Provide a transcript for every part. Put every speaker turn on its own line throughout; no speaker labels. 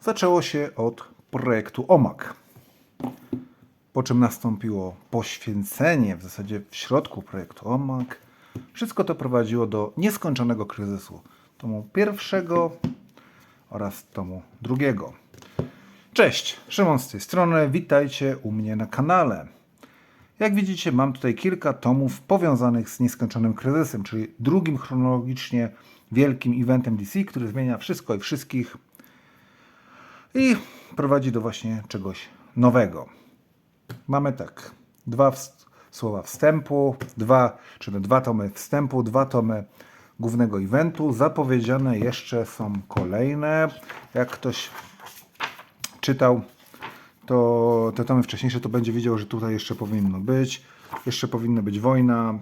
zaczęło się od projektu OMAK. Po czym nastąpiło poświęcenie w zasadzie w środku projektu OMAK. Wszystko to prowadziło do nieskończonego kryzysu. Tomu pierwszego oraz tomu drugiego. Cześć, Szymon z tej strony. Witajcie u mnie na kanale. Jak widzicie, mam tutaj kilka tomów powiązanych z nieskończonym kryzysem, czyli drugim chronologicznie wielkim eventem DC, który zmienia wszystko i wszystkich i prowadzi do właśnie czegoś nowego. Mamy tak, dwa słowa wstępu, dwa, czyli dwa tomy wstępu, dwa tomy głównego eventu. Zapowiedziane jeszcze są kolejne. Jak ktoś czytał to te tomy wcześniejsze, to będzie wiedział, że tutaj jeszcze powinno być. Jeszcze powinna być wojna.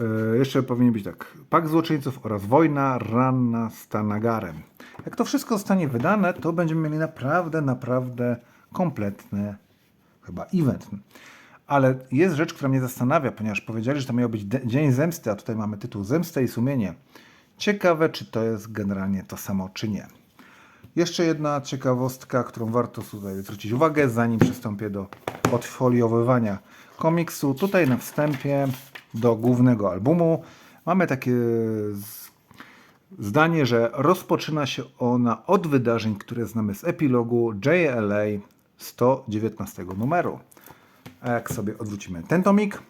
E, jeszcze powinien być tak. Pakt złoczyńców oraz wojna ranna z Tanagarem. Jak to wszystko zostanie wydane, to będziemy mieli naprawdę, naprawdę kompletny chyba event. Ale jest rzecz, która mnie zastanawia, ponieważ powiedzieli, że to miał być Dzień Zemsty, a tutaj mamy tytuł Zemsta i sumienie. Ciekawe, czy to jest generalnie to samo, czy nie. Jeszcze jedna ciekawostka, którą warto tutaj zwrócić uwagę, zanim przystąpię do odfoliowywania komiksu. Tutaj na wstępie do głównego albumu mamy takie zdanie, że rozpoczyna się ona od wydarzeń, które znamy z epilogu JLA 119 numeru. A jak sobie odwrócimy ten tomik,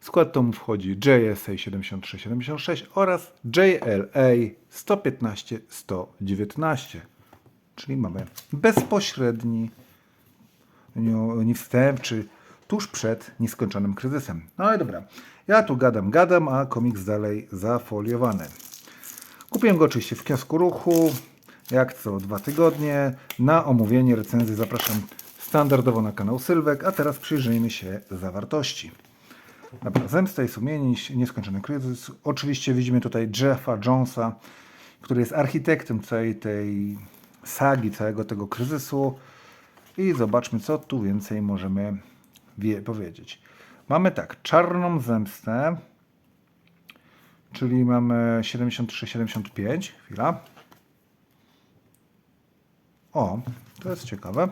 w skład tomu wchodzi JSA 7376 oraz JLA 115-119. Czyli mamy bezpośredni nie wstęp, czy tuż przed nieskończonym kryzysem. No i dobra, ja tu gadam, gadam, a komiks dalej zafoliowany. Kupiłem go oczywiście w kiosku ruchu, jak co dwa tygodnie. Na omówienie recenzji zapraszam standardowo na kanał Sylwek, a teraz przyjrzyjmy się zawartości. Dobra, Zemsta i sumienie, nieskończony kryzys. Oczywiście widzimy tutaj Jeffa Jonesa, który jest architektem całej tej sagi, całego tego kryzysu. I zobaczmy, co tu więcej możemy wie, powiedzieć. Mamy tak, czarną zemstę, czyli mamy 73-75. Chwila. O, to jest ciekawe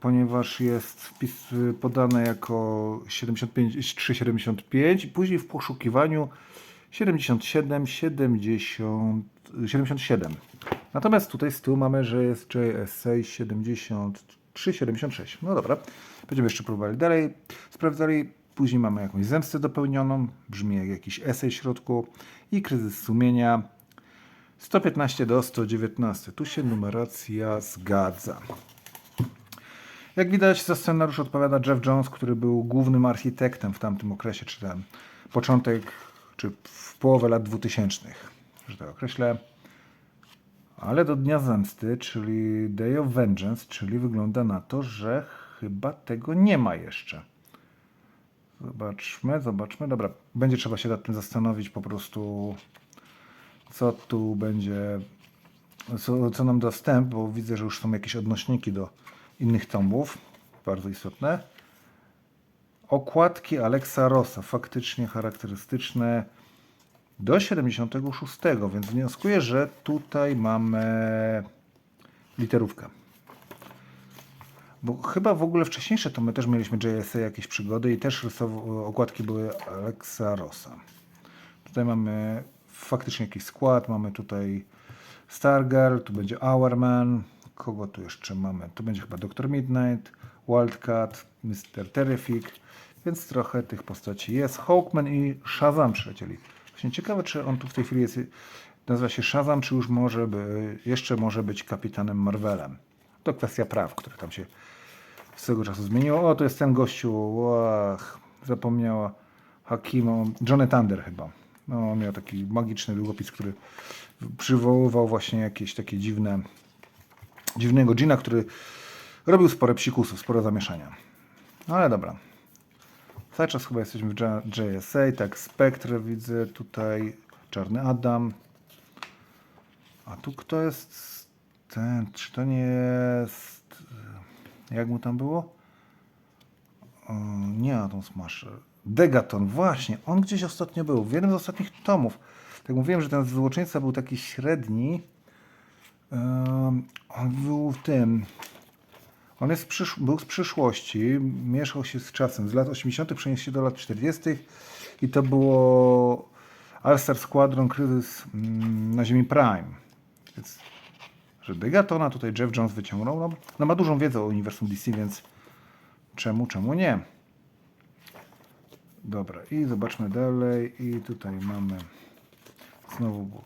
ponieważ jest wpis y, podane jako 75, 375, później w poszukiwaniu 77, 70, 77. Natomiast tutaj z tyłu mamy, że jest JSA 73, 76. No dobra, będziemy jeszcze próbowali dalej, sprawdzali. Później mamy jakąś zemstę dopełnioną, brzmi jak jakiś esej w środku i kryzys sumienia 115 do 119. Tu się numeracja zgadza. Jak widać, za scenariusz odpowiada Jeff Jones, który był głównym architektem w tamtym okresie, czy ten początek, czy w połowę lat 2000, że tak określę. Ale do Dnia Zemsty, czyli Day of Vengeance, czyli wygląda na to, że chyba tego nie ma jeszcze. Zobaczmy, zobaczmy. Dobra, będzie trzeba się nad tym zastanowić po prostu, co tu będzie, co, co nam da wstęp, bo widzę, że już są jakieś odnośniki do innych tomów, bardzo istotne. Okładki Alexa Rossa, faktycznie charakterystyczne do 76, więc wnioskuję, że tutaj mamy literówkę. Bo chyba w ogóle wcześniejsze to my też mieliśmy JSA jakieś przygody i też okładki były Alexa Rossa. Tutaj mamy faktycznie jakiś skład, mamy tutaj Stargirl, tu będzie Hourman, kogo tu jeszcze mamy? Tu będzie chyba Dr. Midnight, Wildcat, Mr. Terrific, więc trochę tych postaci jest. Hawkman i Shazam przylecieli. Właśnie ciekawe, czy on tu w tej chwili jest, nazywa się Shazam, czy już może by, jeszcze może być kapitanem Marvelem. To kwestia praw, które tam się z tego czasu zmieniło. O, to jest ten gościu, łach, zapomniała Hakimo, Johnny Thunder chyba. No, miał taki magiczny długopis, który przywoływał właśnie jakieś takie dziwne, dziwnego Gina, który robił spore psikusów, sporo zamieszania. No ale dobra. Cały czas chyba jesteśmy w JSA, tak, Spectre widzę tutaj, Czarny Adam. A tu kto jest ten, czy to nie jest, jak mu tam było? Nie Atom Smasher. Degaton, właśnie, on gdzieś ostatnio był, w jednym z ostatnich tomów. Tak mówiłem, że ten złoczyńca był taki średni, Em, on był w tym. On jest przysz- był z przyszłości, mieszał się z czasem. Z lat 80. przeniósł się do lat 40. i to było All-Star Squadron Kryzys mm, na Ziemi Prime. Więc, że Degatona tutaj Jeff Jones wyciągnął. No, no ma dużą wiedzę o uniwersum DC, więc czemu, czemu nie? Dobra, i zobaczmy dalej. I tutaj mamy znowu.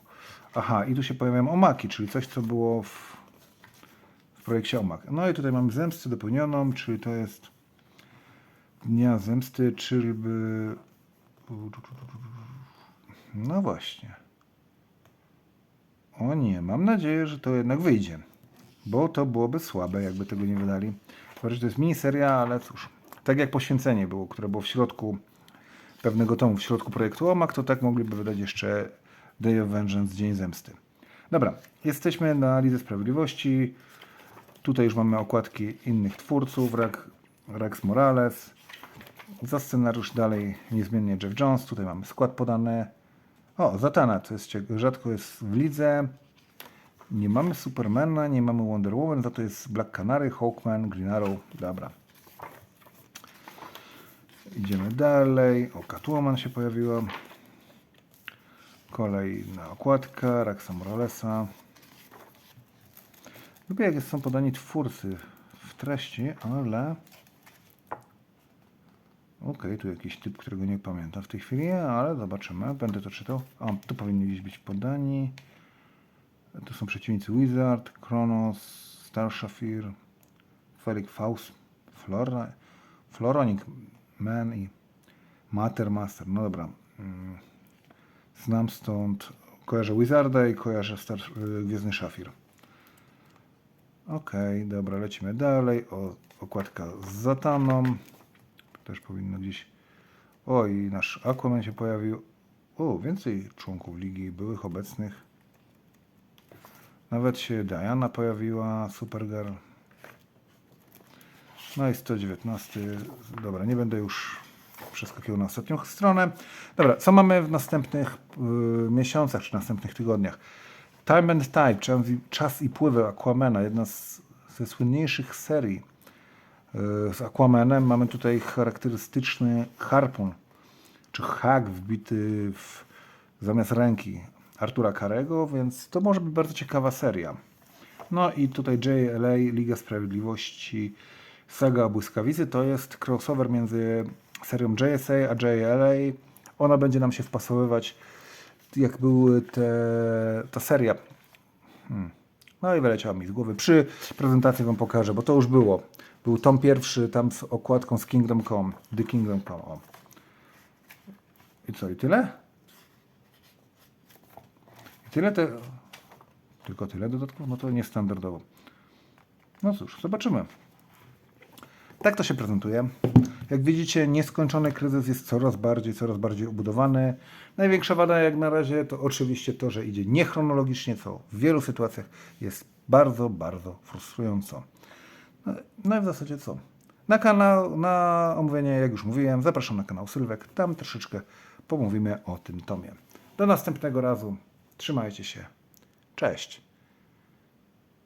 Aha, i tu się pojawiają omaki, czyli coś, co było w, w projekcie omak. No i tutaj mamy zemstę dopełnioną, czyli to jest Dnia Zemsty, czyli by... No właśnie. O nie, mam nadzieję, że to jednak wyjdzie. Bo to byłoby słabe, jakby tego nie wydali. Chyba, to jest miniseria, ale cóż. Tak jak Poświęcenie było, które było w środku pewnego tomu, w środku projektu OMAK, to tak mogliby wydać jeszcze Day of Vengeance, Dzień Zemsty. Dobra, jesteśmy na Lidze Sprawiedliwości. Tutaj już mamy okładki innych twórców, Rex, Morales. Za scenariusz dalej niezmiennie Jeff Jones. Tutaj mamy skład podany. O, Zatana, to jest rzadko jest w lidze. Nie mamy Supermana, nie mamy Wonder Woman, za to jest Black Canary, Hawkman, Green Arrow. Dobra. Idziemy dalej. O, Catwoman się pojawiła. Kolejna okładka, Raxa Moralesa. Lubię jak są podani twórcy w treści, ale... Okej, tu jakiś typ, którego nie pamiętam w tej chwili, ale zobaczymy. Będę to czytał. O, tu powinni gdzieś być podani. Tu są przeciwnicy Wizard, Kronos, Star Shafir, Felix Faust, Flora, Floronic Man i Mater Master. No dobra. Mm. Znam stąd, kojarzę Wizarda i kojarzę Star, y, Gwiezdny Szafir. Okej, dobra, lecimy dalej. O, okładka z Zataną. Też powinno gdzieś... O, i nasz Aquaman się pojawił. O, więcej członków ligi byłych obecnych. Nawet się Diana pojawiła, Supergirl. No i 119. Dobra, nie będę już przeskakiwał na ostatnią stronę. Dobra, co mamy w następnych y, miesiącach czy następnych tygodniach? Time and Tide, czas i, czas i pływy Aquamana, jedna z, ze słynniejszych serii y, z Aquamanem. Mamy tutaj charakterystyczny harpun, czy hak wbity w, zamiast ręki Artura Karego, więc to może być bardzo ciekawa seria. No i tutaj JLA, Liga Sprawiedliwości, Saga Błyskawicy, to jest crossover między serią JSA a JLA. Ona będzie nam się wpasowywać, jak były te, ta seria. Hmm. No i wyleciała mi z głowy. Przy prezentacji Wam pokażę, bo to już było. Był tom pierwszy, tam z okładką z Kingdom Come. The Kingdom Come. O. I co, i tyle? I tyle te... Tylko tyle dodatkowo? No to niestandardowo. No cóż, zobaczymy. Tak to się prezentuje. Jak widzicie, nieskończony kryzys jest coraz bardziej, coraz bardziej ubudowany. Największa wada jak na razie to oczywiście to, że idzie niechronologicznie, co w wielu sytuacjach jest bardzo, bardzo frustrująco. No, no i w zasadzie co? Na kanał, na omówienie, jak już mówiłem, zapraszam na kanał Sylwek. Tam troszeczkę pomówimy o tym tomie. Do następnego razu. Trzymajcie się. Cześć.